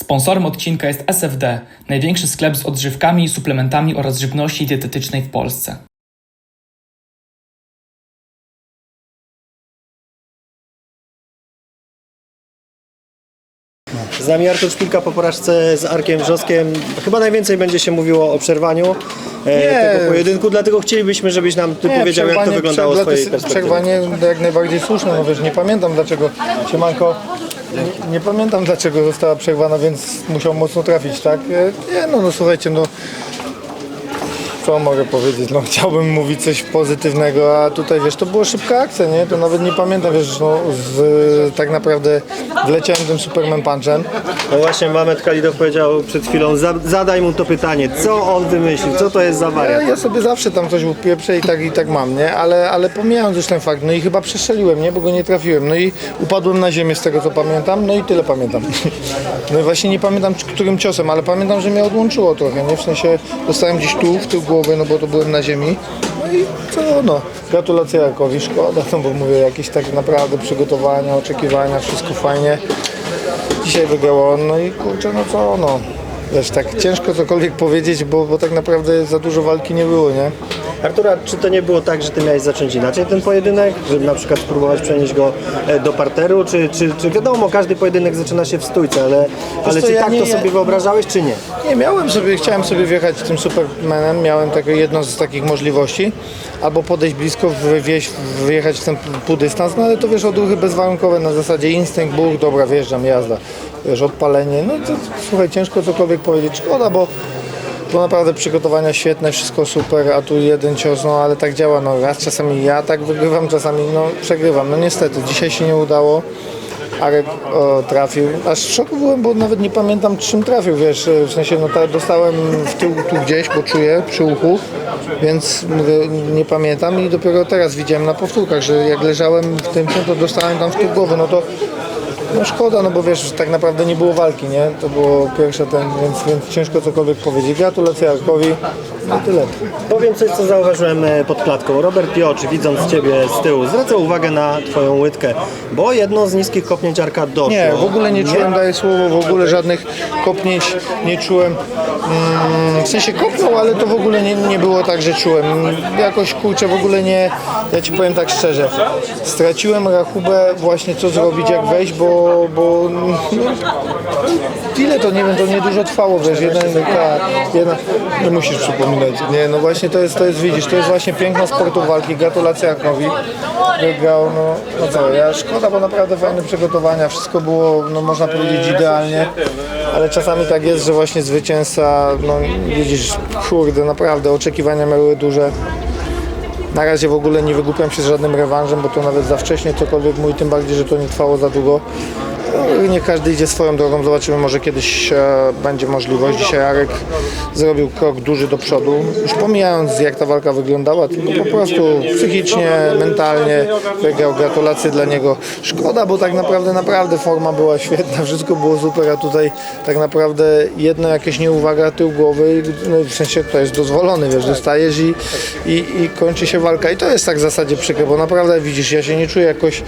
Sponsorem odcinka jest SFD, największy sklep z odżywkami, suplementami oraz żywności dietetycznej w Polsce. Z nami Artur Szpilka po porażce z Arkiem Wrzoskiem. Chyba najwięcej będzie się mówiło o przerwaniu e, Nie. tego pojedynku, dlatego chcielibyśmy, żebyś nam ty Nie, powiedział, jak to przerwanie- wyglądało z prze- twojej perspektywy. Przerwanie jak najbardziej słuszne, no wiesz, nie pamiętam dlaczego, Siemanko, nie, pamiętam dlaczego została przerwana, więc musiał mocno trafić, tak? E, Nie, no, no słuchajcie, no co mogę powiedzieć, no chciałbym mówić coś pozytywnego, a tutaj wiesz, to była szybka akcja, nie? To nawet nie pamiętam, wiesz, no z, tak naprawdę wleciałem tym Superman Punchem. No właśnie Mamet Kalidow powiedział przed chwilą, za, zadaj mu to pytanie, co on wymyślił, co to jest za Ja, wariat? ja sobie zawsze tam coś upieprzę i tak i tak mam, nie? Ale, ale pomijając już ten fakt, no i chyba przestrzeliłem, nie? Bo go nie trafiłem. No i upadłem na ziemię z tego co pamiętam, no i tyle pamiętam. No i właśnie nie pamiętam którym ciosem, ale pamiętam, że mnie odłączyło trochę, nie? W sensie dostałem gdzieś tu, w tył głowy, no bo to byłem na ziemi. No i co, no. Gratulacje Jarkowi, szkoda, no bo mówię, jakieś tak naprawdę przygotowania, oczekiwania, wszystko fajnie. Dzisiaj wygrało on, no i kurczę, no co, no. Wiesz, tak ciężko cokolwiek powiedzieć, bo, bo tak naprawdę za dużo walki nie było, nie? Artura, czy to nie było tak, że ty miałeś zacząć inaczej ten pojedynek, żeby na przykład spróbować przenieść go e, do parteru, czy, czy, czy wiadomo, każdy pojedynek zaczyna się w stójce, ale, ale co, czy ja tak nie- to sobie wyobrażałeś, czy nie? Nie, miałem sobie, chciałem sobie wjechać tym Supermanem, miałem takie jedną z takich możliwości, albo podejść blisko, wywieźć, wyjechać w ten półdystans, no ale to wiesz, odruchy bezwarunkowe na zasadzie instynkt, buch, dobra, wjeżdżam, jazda, wiesz, odpalenie, no to słuchaj, ciężko cokolwiek powiedzieć, szkoda, bo to naprawdę przygotowania świetne, wszystko super, a tu jeden cios, no ale tak działa, no raz czasami ja tak wygrywam, czasami no przegrywam, no niestety, dzisiaj się nie udało. Arek o, trafił. Aż w szoku byłem, bo nawet nie pamiętam czym trafił, wiesz, w sensie no dostałem w tył tu gdzieś, bo czuję przy uchu, więc mówię, nie pamiętam i dopiero teraz widziałem na powtórkach, że jak leżałem w tym, to dostałem tam w tył głowy, no to no szkoda, no bo wiesz, tak naprawdę nie było walki, nie? To było pierwsze ten, więc, więc ciężko cokolwiek powiedzieć. Gratulacje Arkowi, no tyle. Powiem coś, co zauważyłem e, pod klatką. Robert Jocz, widząc Ciebie z tyłu, zwraca uwagę na Twoją łydkę, bo jedno z niskich kopnięć Arka doszło. Nie, w ogóle nie czułem, daję słowo, w ogóle żadnych kopnięć nie czułem. Mm, w sensie kopnął, ale to w ogóle nie, nie było tak, że czułem. Jakoś kurczę, w ogóle nie, ja Ci powiem tak szczerze, straciłem rachubę właśnie co zrobić, jak wejść, bo, bo no, ile to, nie wiem, to niedużo trwało, wiesz, jeden, ta, jedna, nie musisz nie, no właśnie to jest, to jest, widzisz, to jest właśnie piękna sportu walki, gratulacje Arkowi, wygrał, no, no co, ja szkoda, bo naprawdę fajne przygotowania, wszystko było, no można powiedzieć idealnie, ale czasami tak jest, że właśnie zwycięzca, no widzisz, kurde, naprawdę oczekiwania miały duże, na razie w ogóle nie wygłupiam się z żadnym rewanżem, bo to nawet za wcześnie cokolwiek mój, tym bardziej, że to nie trwało za długo. No, niech każdy idzie swoją drogą, zobaczymy, może kiedyś e, będzie możliwość. Dzisiaj Arek zrobił krok duży do przodu, już pomijając jak ta walka wyglądała, tylko po prostu psychicznie, mentalnie wygrał. Gratulacje dla niego. Szkoda, bo tak naprawdę, naprawdę forma była świetna, wszystko było super, a tutaj tak naprawdę jedno jakieś nieuwaga, tył głowy, no, w sensie to jest dozwolony, wiesz, dostajesz i, i, i kończy się walka i to jest tak w zasadzie przykre, bo naprawdę widzisz, ja się nie czuję jakoś,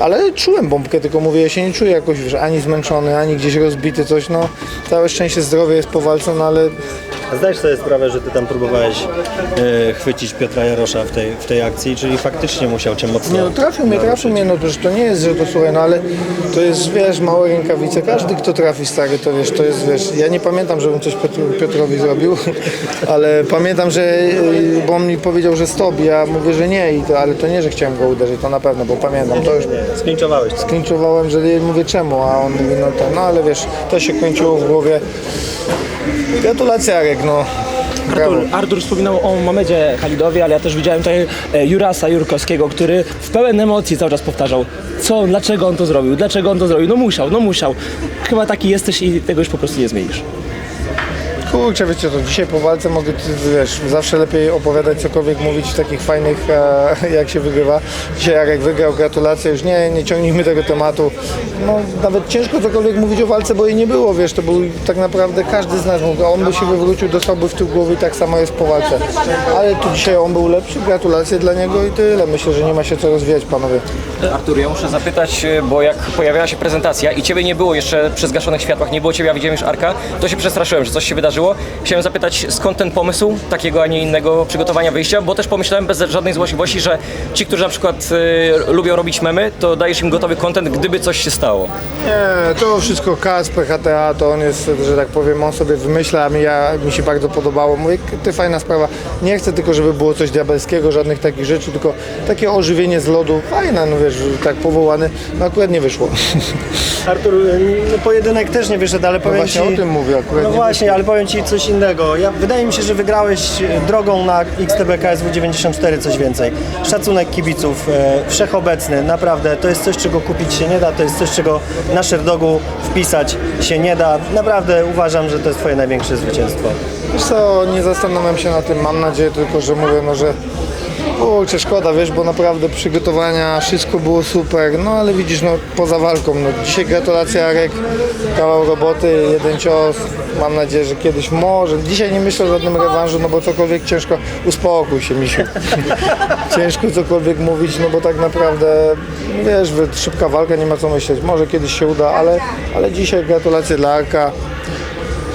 ale czułem bombkę, tylko mówię, ja się nie czuję jakoś, wiesz, ani zmęczony, ani gdzieś rozbity, coś, no całe szczęście zdrowie jest po walce, no ale Zdajesz sobie sprawę, że Ty tam próbowałeś e, chwycić Piotra Jarosza w tej, w tej akcji, czyli faktycznie musiał Cię mocno... Nie, no trafił mnie, trafił mnie, no to, to nie jest, że to słuchaj, no ale to jest, wiesz, małe rękawice, każdy kto trafi stary, to wiesz, to jest, wiesz, ja nie pamiętam, żebym coś Piotr, Piotrowi zrobił, ale pamiętam, że, y, bo on mi powiedział, że stop, ja mówię, że nie, i to, ale to nie, że chciałem go uderzyć, to na pewno, bo pamiętam, to już Sklinczowałeś. klinczowałem, że nie mówię czemu, a on mówi, no to, no ale wiesz, to się kończyło w głowie. Gratulacje Arek, no. Artur, Artur wspominał o Mamedzie Halidowie, ale ja też widziałem tutaj e, Jurasa Jurkowskiego, który w pełen emocji cały czas powtarzał, co, dlaczego on to zrobił, dlaczego on to zrobił, no musiał, no musiał. Chyba taki jesteś i tego już po prostu nie zmienisz. Kurczę, wiecie to dzisiaj po walce mogę, wiesz, zawsze lepiej opowiadać cokolwiek, mówić w takich fajnych, e, jak się wygrywa. Dzisiaj Jarek wygrał, gratulacje, już nie, nie ciągnijmy tego tematu. No nawet ciężko cokolwiek mówić o walce, bo jej nie było, wiesz, to był tak naprawdę każdy z nas mógł, a on by się wywrócił, dostałby w tył głowy tak samo jest po walce. Ale tu dzisiaj on był lepszy, gratulacje dla niego i tyle. Myślę, że nie ma się co rozwijać, panowie. Artur, ja muszę zapytać, e, bo jak pojawiała się prezentacja i ciebie nie było jeszcze przy zgaszonych światłach, nie było ciebie, a widziałem już Arka, to się przestraszyłem, że coś się wydarzyło. Chciałem zapytać, skąd ten pomysł takiego, a nie innego przygotowania wyjścia, bo też pomyślałem bez żadnej złośliwości, że ci, którzy na przykład e, lubią robić memy, to dajesz im gotowy content, gdyby coś się stało. Nie, to wszystko Kasper HTA, to on jest, że tak powiem, on sobie wymyśla, a mi, ja, mi się bardzo podobało. Mówię, to fajna sprawa. Nie chcę tylko, żeby było coś diabelskiego, żadnych takich rzeczy, tylko takie ożywienie z lodu. Fajne, no wiesz, tak powołany. No akurat nie wyszło. Artur, no, pojedynek też nie wyszedł, ale powiem właśnie ci... o tym mówię, akurat No nie właśnie, ale powiem ci coś innego. Ja, wydaje mi się, że wygrałeś e, drogą na XTB KSW 94 coś więcej. Szacunek kibiców, e, wszechobecny, naprawdę. To jest coś, czego kupić się nie da, to jest coś, czego na Szerdogu wpisać się nie da. Naprawdę uważam, że to jest twoje największe zwycięstwo. Wiesz co, nie zastanawiam się na tym, mam nadzieję tylko, że mówię, no że kurczę, szkoda, wiesz, bo naprawdę przygotowania, wszystko było super, no ale widzisz, no poza walką, no dzisiaj gratulacje Arek, kawał roboty, jeden cios, mam nadzieję, że kiedyś może, dzisiaj nie myślę o żadnym rewanżu, no bo cokolwiek ciężko, uspokój się misiu, ciężko cokolwiek mówić, no bo tak naprawdę, wiesz, szybka walka, nie ma co myśleć, może kiedyś się uda, ale, ale dzisiaj gratulacje dla Arka,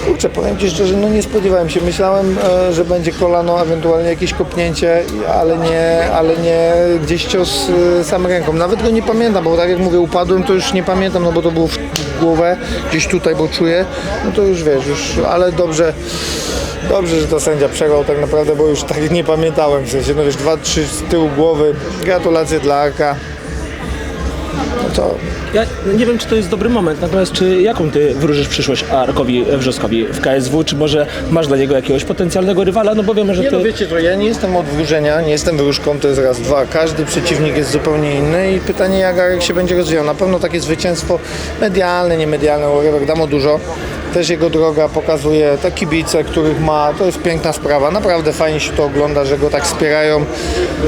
Kurczę, powiem Ci szczerze, no nie spodziewałem się. Myślałem, e, że będzie kolano, ewentualnie jakieś kopnięcie, ale nie, ale nie gdzieś cios e, sam ręką. Nawet go nie pamiętam, bo tak jak mówię, upadłem, to już nie pamiętam, no bo to było w głowę, gdzieś tutaj, bo czuję. No to już wiesz, już, ale dobrze. Dobrze, że to sędzia przegrał tak naprawdę, bo już tak nie pamiętałem. W sensie, no wiesz, dwa, trzy z tyłu głowy. Gratulacje dla Arka. No to Ja nie wiem, czy to jest dobry moment, natomiast czy jaką ty wróżysz przyszłość Arkowi Wrzoskowi w KSW? Czy może masz dla niego jakiegoś potencjalnego rywala? No bo wiemy, że Nie ty... no wiecie, to ja nie jestem od wróżenia, nie jestem wróżką, to jest raz, dwa. Każdy przeciwnik jest zupełnie inny i pytanie jak Arek się będzie rozwijał. Na pewno takie zwycięstwo medialne, niemedialne, whatever, damo dużo. Też jego droga pokazuje te kibice, których ma, to jest piękna sprawa. Naprawdę fajnie się to ogląda, że go tak wspierają,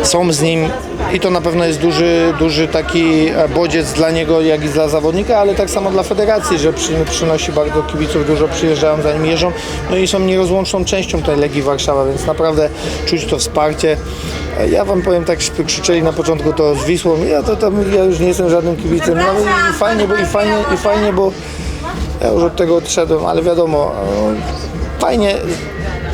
są z nim i to na pewno jest duży, duży taki e, bodziec dla niego, jak i dla zawodnika, ale tak samo dla federacji, że przy, przynosi bardzo kibiców, dużo przyjeżdżają za nim jeżdżą, no i są nierozłączną częścią tej Legii Warszawa, więc naprawdę czuć to wsparcie. E, Ja wam powiem tak, krzyczeli na początku to z Wisłą, ja to tam, ja już nie jestem żadnym kibicem, no i fajnie, bo i fajnie, i fajnie, bo ja już od tego odszedłem, ale wiadomo, e, fajnie.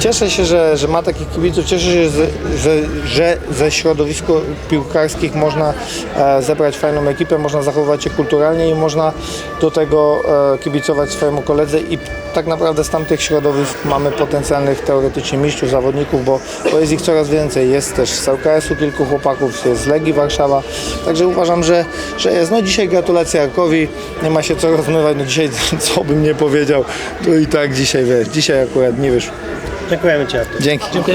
Cieszę się, że, że ma takich kibiców, cieszę się, że, że, że ze środowisku piłkarskich można e, zebrać fajną ekipę, można zachowywać się kulturalnie i można do tego e, kibicować swojemu koledze i tak naprawdę z tamtych środowisk mamy potencjalnych teoretycznie mistrzów, zawodników, bo, bo jest ich coraz więcej. Jest też z LKS-u kilku chłopaków, jest z Legii Warszawa, także uważam, że, że jest. No dzisiaj gratulacje Arkowi, nie ma się co rozmywać, no dzisiaj co bym nie powiedział, to i tak dzisiaj wiesz, dzisiaj akurat nie wyszło. Dziękujemy Ci, Artur. Dzięki.